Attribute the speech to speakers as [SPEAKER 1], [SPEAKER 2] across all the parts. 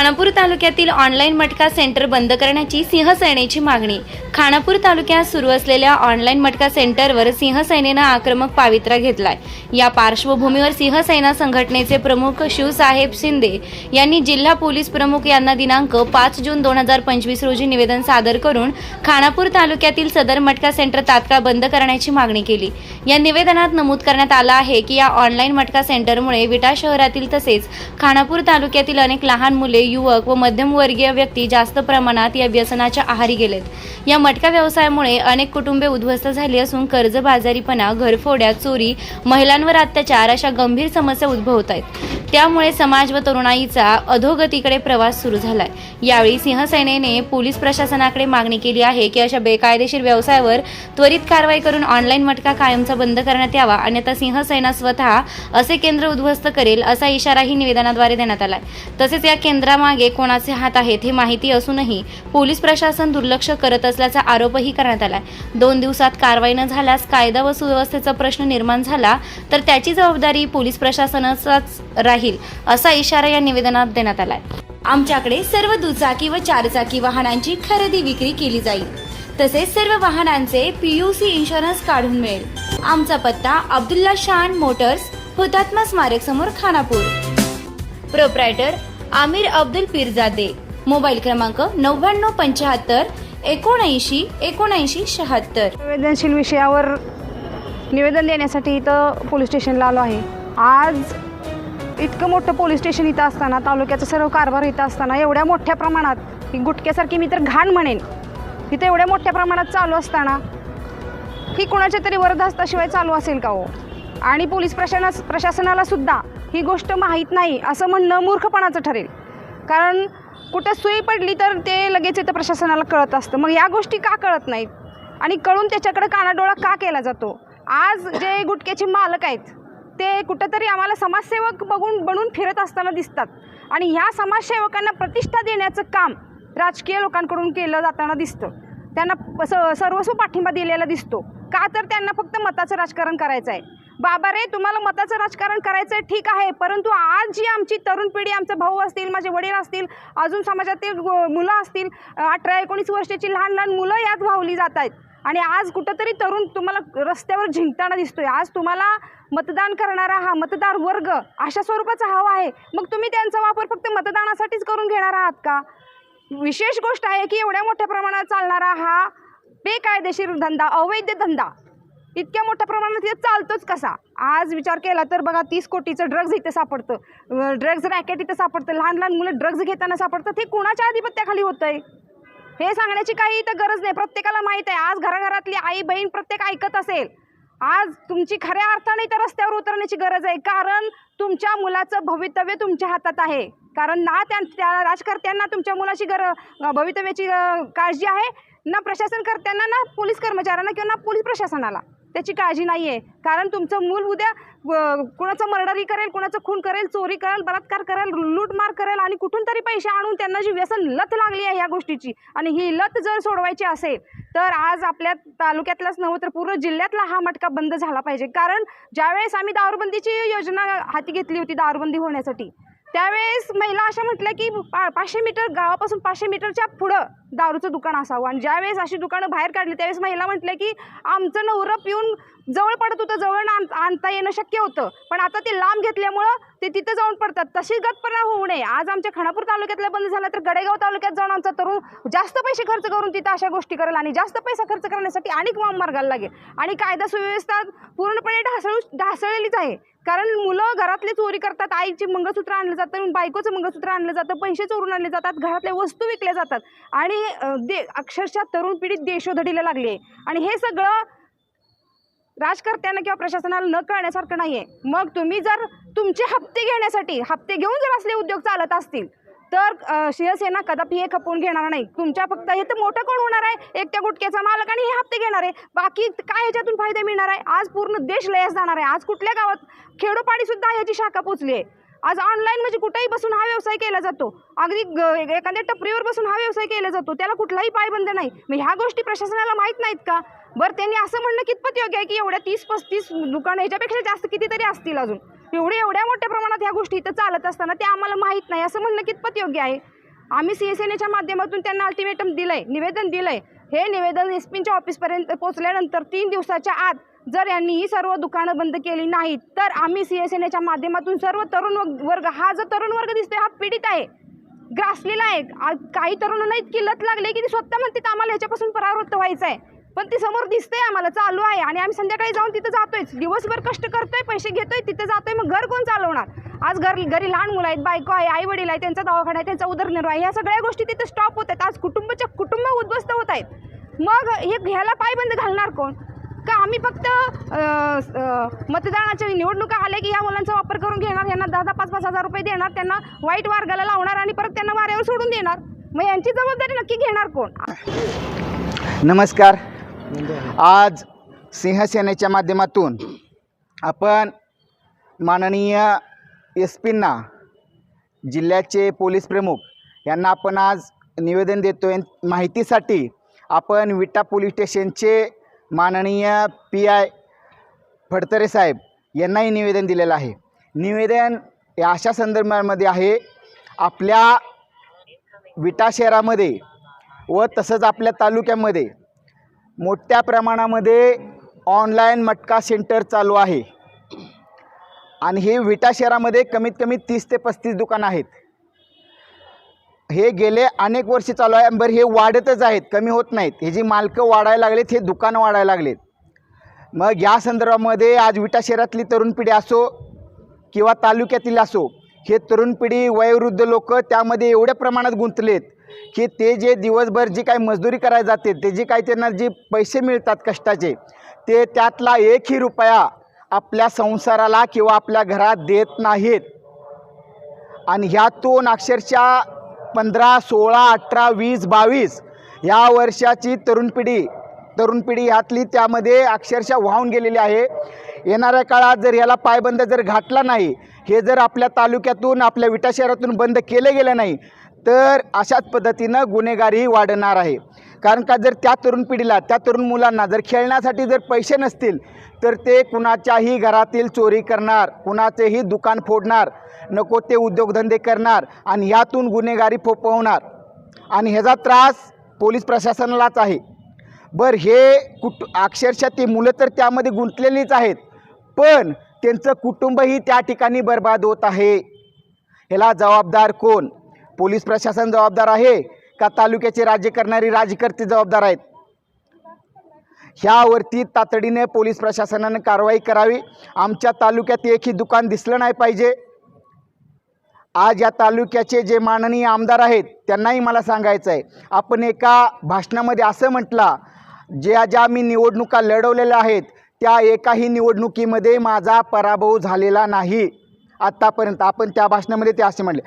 [SPEAKER 1] खानापूर तालुक्यातील ऑनलाईन मटका सेंटर बंद करण्याची सिंहसेनेची मागणी. खानापूर तालुक्यात सुरू असलेल्या ऑनलाईन मटका सेंटरवर सिंहसेनेनं आक्रमक पावित्रा घेतलाय. या पार्श्वभूमीवर सिंहसेना संघटनेचे प्रमुख शिवसाहेब शिंदे यांनी जिल्हा पोलीस प्रमुख यांना दिनांक पाच जून दोन हजार पंचवीस रोजी निवेदन सादर करून खानापूर तालुक्यातील सदर मटका सेंटर तात्काळ बंद करण्याची मागणी केली. या निवेदनात नमूद करण्यात आलं आहे की या ऑनलाईन मटका सेंटरमुळे विटा शहरातील तसेच खानापूर तालुक्यातील अनेक लहान मुले युवक व मध्यमवर्गीय व्यक्ती जास्त प्रमाणात या व्यसनाच्या आहारी गेलेत. या मटका व्यवसायामुळे अनेक कुटुंबे उद्ध्वस्त झाली असून कर्जबाजारीपणा घरफोड्या चोरी महिलांवर अत्याचार अशा गंभीर समस्या उद्भवत आहेत. त्यामुळे समाज व तरुणाईचा अधोगतीकडे प्रवास सुरू झालाय. यावेळी सिंहसेनेने पोलीस प्रशासनाकडे मागणी केली आहे की अशा बेकायदेशीर व्यवसायावर त्वरित कारवाई करून ऑनलाईन मटका कायमचा बंद करण्यात यावा. अन्यथा सिंहसेना स्वतः असे केंद्र उद्ध्वस्त करेल असा इशाराही निवेदनाद्वारे देण्यात आलाय. तसेच या केंद्रामागे कोणाचे हात आहेत हे माहिती असूनही पोलीस प्रशासन दुर्लक्ष करत असल्याचा आरोपही करण्यात आलाय. दोन दिवसात कारवाई न झाल्यास कायदा व सुव्यवस्थेचा प्रश्न निर्माण झाला तर त्याची जबाबदारी पोलीस प्रशासनाचाच राहील. असा इशारा या निवेदनात देण्यात आलाय. आमच्याकडे सर्व दुचाकी व चारचाकी वाहनांची खरेदी विक्री केली जाईल. तसेच सर्व वाहनांचे पीयूसी इन्शुरन्स काढून मिळेल. आमचा पत्ता अब्दुल्ला शान मोटर्स हुतात्मा स्मारक समोर खानापूर. प्रोप्रायटर आमिर अब्दुल पिरजादे. मोबाईल क्रमांक नव्याण्णव पंच्याहत्तर एकोणऐंशी एकोणऐंशी शहात्तर.
[SPEAKER 2] संवेदनशील विषयावर निवेदन देण्यासाठी इथं पोलीस स्टेशनला आलो आहे. आज इतकं मोठं पोलीस स्टेशन इथं असताना तालुक्याचा सर्व कारभार इथं असताना एवढ्या मोठ्या प्रमाणात ही गुटक्यासारखी मी तर घाण म्हणेन इथं एवढ्या मोठ्या प्रमाणात चालू असताना ही कोणाच्या तरी वरदास्ताशिवाय चालू असेल का हो? आणि पोलीस प्रशासना प्रशासनालासुद्धा ही गोष्ट माहीत नाही असं म्हणणं मूर्खपणाचं ठरेल. कारण कुठं सुई पडली तर ते लगेच इथं प्रशासनाला कळत असतं. मग या गोष्टी का कळत नाहीत? आणि कळून त्याच्याकडे कानाडोळा का केला जातो? आज जे गुटक्याचे मालक आहेत ते कुठंतरी आम्हाला समाजसेवक बघून बनून फिरत असताना दिसतात. आणि ह्या समाजसेवकांना प्रतिष्ठा देण्याचं काम राजकीय लोकांकडून केलं जाताना दिसतं. त्यांना स सर्वस्व पाठिंबा दिलेला दिसतो. का तर त्यांना फक्त मताचं राजकारण करायचं आहे. बाबा रे तुम्हाला मताचं राजकारण करायचं आहे ठीक आहे. परंतु आज जी आमची तरुण पिढी आमचे भाऊ असतील माझे वडील असतील अजून समाजातील मुलं असतील अठरा एकोणीस वर्षाची लहान लहान मुलं यात वाहवली जात आहेत. आणि आज कुठंतरी तरुण तुम्हाला रस्त्यावर झिंकताना दिसतोय. आज तुम्हाला मतदान करणारा हा मतदार वर्ग अशा स्वरूपाचा हवा आहे. मग तुम्ही त्यांचा वापर फक्त मतदानासाठीच करून घेणार आहात का? विशेष गोष्ट आहे की एवढ्या मोठ्या प्रमाणात चालणारा हा बेकायदेशीर धंदा अवैध धंदा इतक्या मोठ्या प्रमाणात हे चालतोच कसा? आज विचार केला तर बघा तीस कोटीचं ड्रग्ज इथं सापडतं. ड्रग्ज रॅकेट इथं सापडतं. लहान लहान मुलं ड्रग्ज घेताना सापडतं ते कुणाच्या आधिपत्याखाली होतं आहे हे सांगण्याची काही इथं गरज नाही. प्रत्येकाला माहीत आहे आज घराघरातली आई बहीण प्रत्येक ऐकत असेल. आज तुमची खऱ्या अर्थाने इथं रस्त्यावर उतरण्याची गरज आहे कारण तुमच्या मुलाचं भवितव्य तुमच्या हातात आहे. कारण ना त्या त्या राजकर्त्यांना तुमच्या मुलाची गर भवितव्याची काळजी आहे ना प्रशासनकर्त्यांना ना पोलीस कर्मचाऱ्यांना किंवा ना पोलीस प्रशासनाला. त्याची काळजी नाही आहे कारण तुमचं मूल उद्या कुणाचं मर्डरी करेल कुणाचं खून करेल चोरी करेल बलात्कार करेल लूटमार करेल आणि कुठून तरी पैसे आणून त्यांना जी व्यसन लत लागली आहे या गोष्टीची आणि ही लत जर सोडवायची असेल तर आज आपल्या तालुक्यातलाच नव्हतं तर पूर्ण जिल्ह्यातला हा मटका बंद झाला पाहिजे. कारण ज्यावेळेस आम्ही दारूबंदीची योजना हाती घेतली होती दारूबंदी होण्यासाठी त्यावेळेस महिला अशा म्हटल्या की पा पाचशे मीटर गावापासून पाचशे मीटरच्या पुढं दारूचं दुकान असावं. आणि ज्यावेळेस अशी दुकानं बाहेर काढली त्यावेळेस महिला म्हटल्या की आमचं नवरं पिऊन जवळ पडत होतं जवळ आण आणता येणं शक्य होतं. पण आता ते लांब घेतल्यामुळं ते तिथं जाऊन पडतात. तशी गतपणा होऊ नये. आज आमच्या खानापूर तालुक्यातला बंद झाला तर गडेगाव तालुक्यात जाऊन आमचा तरुण जास्त पैसे खर्च करून तिथं अशा गोष्टी करेल आणि जास्त पैसा खर्च करण्यासाठी अनेक वाम मार्गाला लागेल. आणि कायदा सुव्यवस्था पूर्णपणे ढासळू ढासळलेलीच आहे. कारण मुलं घरातले चोरी करतात आईचे मंगळसूत्र आणलं जातं बायकोचं मंगळसूत्र आणलं जातं पैसे चोरून आणले जातात घरातल्या वस्तू विकल्या जातात. आणि दे अक्षरशः तरुण पिढीत देशोधडीला लागली आहे. आणि हे सगळं राजकर्त्यांना किंवा प्रशासनाला न कळण्यासारखं नाही आहे मग तुम्ही जर तुमचे हप्ते घेण्यासाठी हप्ते घेऊन जर असले उद्योग चालत असतील तर शिवसेना कदापि हे खपवून घेणार नाही. तुमच्या फक्त हे तर मोठं कोण होणार आहे? एकट्या गुटक्याचा मालक आणि हे हप्ते घेणार आहे. बाकी काय ह्याच्यातून फायदा मिळणार आहे? आज पूर्ण देश लयास जाणार आहे. आज कुठल्या गावात खेडोपाडीसुद्धा ह्याची शाखा पोचली आहे. आज ऑनलाईन म्हणजे कुठेही बसून हा व्यवसाय केला जातो. अगदी ग- एखाद्या टपरीवर बसून हा व्यवसाय केला जातो. त्याला कुठलाही पायबंद नाही. मग ह्या गोष्टी प्रशासनाला माहीत नाहीत का? बरं त्यांनी असं म्हणणं कितपत योग्य आहे की एवढ्या तीस पस्तीस दुकानं ह्याच्यापेक्षा जास्त कितीतरी असतील अजून? एवढे एवढ्या मोठ्या प्रमाणात ह्या गोष्टी इथं चालत असताना ते आम्हाला माहीत नाही. असं म्हणणं कितपत योग्य आहे? आम्ही सी एस एन एच्या माध्यमातून त्यांना अल्टिमेटम दिलं आहे निवेदन दिलं आहे हे निवेदन एस पीच्या ऑफिसपर्यंत पोहोचल्यानंतर तीन दिवसाच्या आत जर यांनी ही सर्व दुकानं बंद केली नाहीत तर आम्ही सी एस एन एच्या माध्यमातून सर्व तरुण वर्ग हा जो तरुण वर्ग दिसतोय हा पीडित आहे ग्रासलेला आहे. काही तरुणांना इतकी लत लागली की ती स्वतः म्हणते आम्हाला ह्याच्यापासून परावृत्त व्हायचं आहे पण ती समोर दिसतंय आम्हाला चालू आहे. आणि आम्ही संध्याकाळी जाऊन तिथं जातोय. दिवसभर कष्ट करतोय पैसे घेतोय तिथं जातोय मग घर कोण चालवणार? आज घर घरी लहान मुलं आहेत बायको आहे आई वडील आहे त्यांचा दवाखाना आहे त्यांचा उदरनिर्वाह या ह्या सगळ्या गोष्टी तिथं स्टॉप होत आहेत. आज कुटुंबाच्या कुटुंब उद्ध्वस्त होत आहेत. मग हे ह्याला पायबंद घालणार कोण? का आम्ही फक्त मतदानाच्या निवडणुका आल्या की ह्या मुलांचा वापर करून घेणार यांना दहा दहा पाच पाच हजार रुपये देणार त्यांना वाईट मार्गाला लावणार आणि परत त्यांना वाऱ्यावर सोडून देणार? मग यांची जबाबदारी नक्की घेणार कोण?
[SPEAKER 3] नमस्कार. आज सिंहसेनेच्या माध्यमातून आपण माननीय एस पींना जिल्ह्याचे पोलीस प्रमुख यांना आपण आज निवेदन देतो आहे माहितीसाठी आपण विटा पोलीस स्टेशनचे माननीय पी आय फडतरे साहेब यांनाही निवेदन दिलेलं आहे. निवेदन या अशा संदर्भामध्ये आहे आपल्या विटा शहरामध्ये व तसंच आपल्या तालुक्यामध्ये मोठ्या प्रमाणामध्ये ऑनलाईन मटका सेंटर चालू आहे. आणि हे विटा शहरामध्ये कमीत कमी तीस ते पस्तीस दुकानं आहेत. हे गेले अनेक वर्ष चालू आहे. बरं हे वाढतच आहेत. कमी होत नाहीत. हे जी मालकं वाढायला लागलेत हे दुकानं वाढायला लागलेत. मग या संदर्भामध्ये आज विटा शहरातली तरुण पिढी असो किंवा तालुक्यातील असो हे तरुण पिढी वयोवृद्ध लोक त्यामध्ये एवढ्या प्रमाणात गुंतलेत की ते जे दिवसभर जी काही मजदुरी करायला जाते ते जे काही त्यांना जे पैसे मिळतात कष्टाचे ते त्यातला एकही रुपया आपल्या संसाराला किंवा आपल्या घरात देत नाहीत. आणि ह्यातून अक्षरशः पंधरा सोळा अठरा वीस बावीस या वर्षाची तरुण पिढी तरुण पिढी ह्यातली त्यामध्ये अक्षरशः वाहून गेलेली आहे. येणाऱ्या काळात जर याला पायबंद जर घातला नाही हे जर आपल्या तालुक्यातून आपल्या विटा शहरातून बंद केलं गेलं नाही तर अशाच पद्धतीनं गुन्हेगारीही वाढणार आहे. कारण का जर त्या तरुण पिढीला त्या तरुण मुलांना जर खेळण्यासाठी जर पैसे नसतील तर ते कुणाच्याही घरातील चोरी करणार कुणाचेही दुकान फोडणार नको ते उद्योगधंदे करणार आणि यातून गुन्हेगारी फोपवणार. आणि ह्याचा त्रास पोलीस प्रशासनालाच आहे. बरं हे कुट अक्षरशः ती मुलं तर त्यामध्ये गुंतलेलीच आहेत पण त्यांचं कुटुंबही त्या ठिकाणी बर्बाद होत आहे. ह्याला जबाबदार कोण? पोलीस प्रशासन जबाबदार आहे. का तालुक्याचे राज्य करणारी राजकर्ते जबाबदार आहेत? ह्यावरती तातडीने पोलीस प्रशासनाने कारवाई करावी. आमच्या तालुक्यात एकही दुकान दिसलं नाही पाहिजे. आज या तालुक्याचे जे माननीय आमदार आहेत त्यांनाही मला सांगायचं आहे आपण एका भाषणामध्ये असं म्हटलं ज्या ज्या मी निवडणुका लढवलेल्या आहेत त्या एकाही निवडणुकीमध्ये माझा पराभव झालेला नाही. आत्तापर्यंत आपण त्या भाषणामध्ये ते असे म्हटले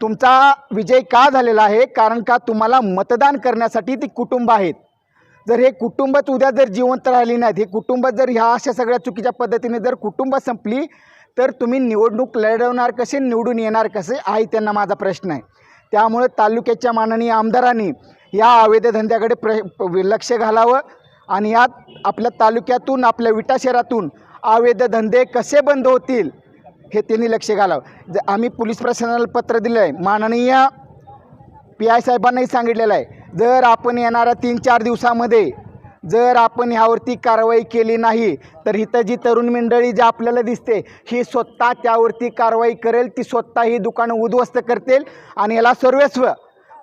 [SPEAKER 3] तुमचा विजय का झालेला आहे? कारण का तुम्हाला मतदान करण्यासाठी ती कुटुंब आहेत. जर हे कुटुंबच उद्या जर जिवंत राहिली नाहीत हे कुटुंब जर ह्या अशा सगळ्या चुकीच्या पद्धतीने जर कुटुंब संपली तर तुम्ही निवडणूक लढवणार कसे निवडून येणार कसे आहे त्यांना माझा प्रश्न आहे. त्यामुळे तालुक्याच्या माननीय आमदारांनी या अवैध प्र लक्ष घालावं आणि यात आपल्या तालुक्यातून आपल्या विटा शहरातून अवैध धंदे कसे बंद होतील हे त्यांनी लक्ष घालावं. ज आम्ही पोलीस प्रशासनाला पत्र दिलं आहे माननीय पी आय साहेबांनाही सांगितलेलं आहे जर आपण येणाऱ्या तीन चार दिवसामध्ये जर आपण ह्यावरती कारवाई केली नाही तर इथं जी तरुण मंडळी जी आपल्याला दिसते ही स्वतः त्यावरती कारवाई करेल ती स्वतः ही दुकानं उद्ध्वस्त करतील आणि याला सर्वस्व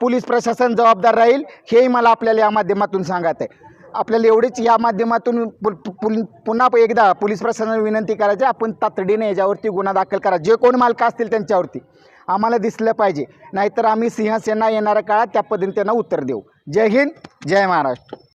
[SPEAKER 3] पोलीस प्रशासन जबाबदार राहील हेही मला आपल्याला या माध्यमातून सांगत आहे आपल्याला एवढीच या माध्यमातून पु- पुन- पुन्हा एकदा पोलीस प्रशासनाला विनंती करायची आपण तातडीने याच्यावरती गुन्हा दाखल करा. जे कोण मालक असतील त्यांच्यावरती. आम्हाला दिसलं पाहिजे. नाहीतर आम्ही सिंहसेना येणाऱ्या काळात त्या पद्धतीने त्यांना उत्तर देऊ. जय हिंद जय महाराष्ट्र.